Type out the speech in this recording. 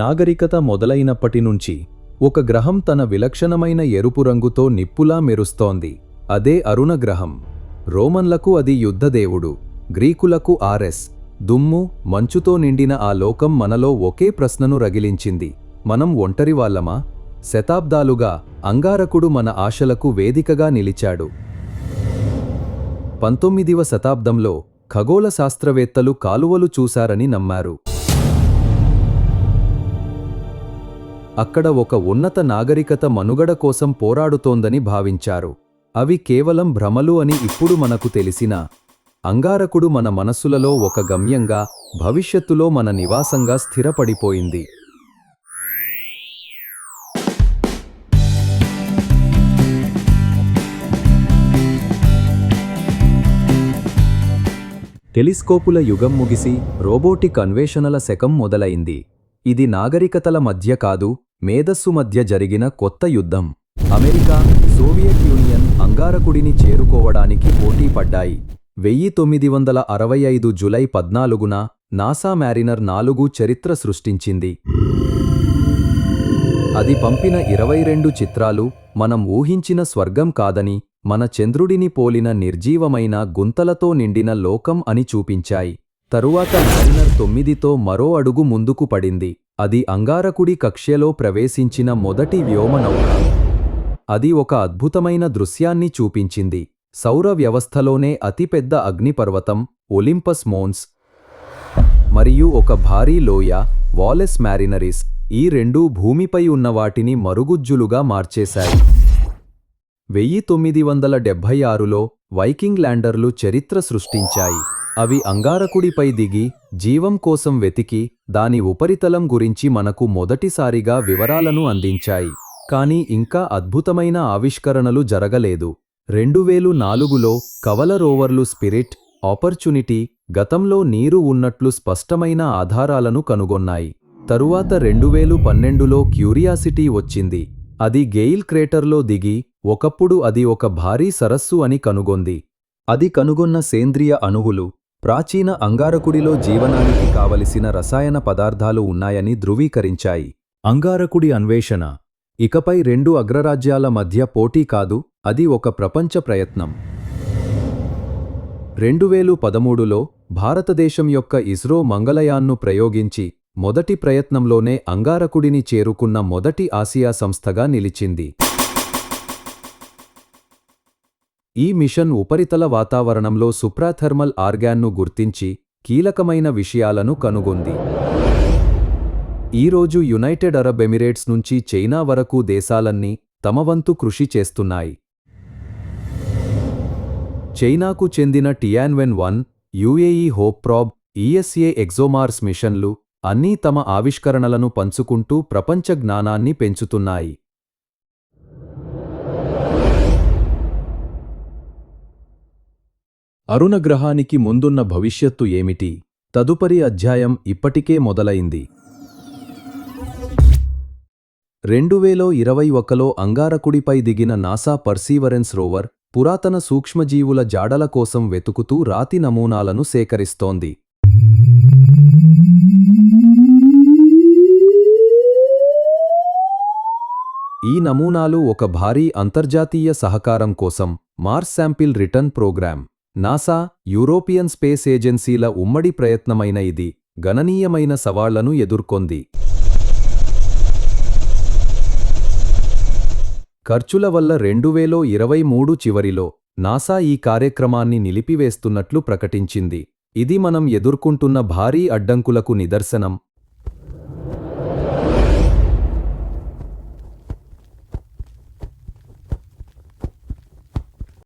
నాగరికత మొదలైనప్పటి నుంచి ఒక గ్రహం తన విలక్షణమైన ఎరుపు రంగుతో నిప్పులా మెరుస్తోంది. అదే అరుణ గ్రహం. రోమన్లకు అది యుద్ధదేవుడు గ్రీకులకు ఆర్ఎస్ దుమ్ము మంచుతో నిండిన ఆ లోకం మనలో ఒకే ప్రశ్నను రగిలించింది. మనం ఒంటరివాళ్ళమా శతాబ్దాలుగా అంగారకుడు మన ఆశలకు వేదికగా నిలిచాడు. పంతొమ్మిదివ శతాబ్దంలో ఖగోళ శాస్త్రవేత్తలు కాలువలు చూశారని నమ్మారు. అక్కడ ఒక ఉన్నత నాగరికత మనుగడ కోసం పోరాడుతోందని భావించారు. అవి కేవలం భ్రమలు అని ఇప్పుడు మనకు తెలిసిన అంగారకుడు మన మనస్సులలో ఒక గమ్యంగా భవిష్యత్తులో మన నివాసంగా స్థిరపడిపోయింది. టెలిస్కోపుల యుగం ముగిసి రోబోటిక్ అన్వేషణల శకం మొదలైంది. ఇది నాగరికతల మధ్య కాదు మేధస్సు మధ్య జరిగిన కొత్త యుద్ధం. అమెరికా సోవియట్ యూనియన్ అంగారకుడిని చేరుకోవడానికి పోటీపడ్డాయి వెయ్యి తొమ్మిది వందల అరవై ఐదు జులై పద్నాలుగున నాసా మ్యారినర్ నాలుగు చరిత్ర సృష్టించింది. అది పంపిన ఇరవై రెండు చిత్రాలు మనం ఊహించిన స్వర్గం కాదని మన చంద్రుడిని పోలిన నిర్జీవమైన గుంతలతో నిండిన లోకం అని చూపించాయి. తరువాత మ్యారినర్ తొమ్మిదితో మరో అడుగు ముందుకు పడింది. అది అంగారకుడి కక్ష్యలో ప్రవేశించిన మొదటి వ్యోమనౌక. అది ఒక అద్భుతమైన దృశ్యాన్ని చూపించింది. సౌర వ్యవస్థలోనే అతిపెద్ద అగ్నిపర్వతం ఒలింపస్ మోన్స్ మరియు ఒక భారీ లోయ వాలెస్ మ్యారినరీస్ ఈ రెండూ భూమిపై ఉన్న వాటిని మరుగుజ్జులుగా మార్చేశాయి. వెయ్యి తొమ్మిది వందల డెబ్భై ఆరులో వైకింగ్ ల్యాండర్లు చరిత్ర సృష్టించాయి. అవి అంగారకుడిపై దిగి జీవం కోసం వెతికి దాని ఉపరితలం గురించి మనకు మొదటిసారిగా వివరాలను అందించాయి. కాని ఇంకా అద్భుతమైన ఆవిష్కరణలు జరగలేదు. రెండువేలు నాలుగులో కవల రోవర్లు స్పిరిట్ ఆపర్చునిటీ గతంలో నీరు ఉన్నట్లు స్పష్టమైన ఆధారాలను కనుగొన్నాయి. తరువాత రెండువేలు పన్నెండులో క్యూరియాసిటీ వచ్చింది. అది గెయిల్ క్రేటర్లో దిగి ఒకప్పుడు అది ఒక భారీ సరస్సు అని కనుగొంది. అది కనుగొన్న సేంద్రియ అణువులు ప్రాచీన అంగారకుడిలో జీవనానికి కావలసిన రసాయన పదార్థాలు ఉన్నాయని ధృవీకరించాయి. అంగారకుడి అన్వేషణ ఇకపై రెండు అగ్రరాజ్యాల మధ్య పోటీ కాదు అది ఒక ప్రపంచ ప్రయత్నం. రెండు వేలు పదమూడులో భారతదేశం యొక్క ఇస్రో మంగళయాన్ను ప్రయోగించి మొదటి ప్రయత్నంలోనే అంగారకుడిని చేరుకున్న మొదటి ఆసియా సంస్థగా నిలిచింది. ఈ మిషన్ ఉపరితల వాతావరణంలో సుప్రాథర్మల్ ఆర్గాన్ను గుర్తించి కీలకమైన విషయాలను కనుగొంది. ఈరోజు యునైటెడ్ అరబ్ ఎమిరేట్స్ నుంచి చైనా వరకు దేశాలన్నీ తమవంతు కృషి చేస్తున్నాయి. చైనాకు చెందిన Tianwen one UAE Hope probe ESA ExoMars మిషన్లు అన్నీ తమ ఆవిష్కరణలను పంచుకుంటూ ప్రపంచ జ్ఞానాన్ని పెంచుతున్నాయి. అరుణగ్రహానికి ముందున్న భవిష్యత్తు ఏమిటి? తదుపరి అధ్యాయం ఇప్పటికే మొదలైంది. రెండు వేల ఇరవై ఒకలో అంగారకుడిపై దిగిన నాసా పర్సీవరెన్స్ రోవర్ పురాతన సూక్ష్మజీవుల జాడల కోసం వెతుకుతూ రాతి నమూనాలను సేకరిస్తోంది. ఈ నమూనాలు ఒక భారీ అంతర్జాతీయ సహకారం కోసం Mars sample return program. NASA European space ఏజెన్సీల ఉమ్మడి ప్రయత్నమైన ఇది గణనీయమైన సవాళ్ళను ఎదుర్కొంది. ఖర్చుల వల్ల రెండు వేల ఇరవై మూడు చివరిలో నాసా ఈ కార్యక్రమాన్ని నిలిపివేస్తున్నట్లు ప్రకటించింది. ఇది మనం ఎదుర్కొంటున్న భారీ అడ్డంకులకు నిదర్శనం.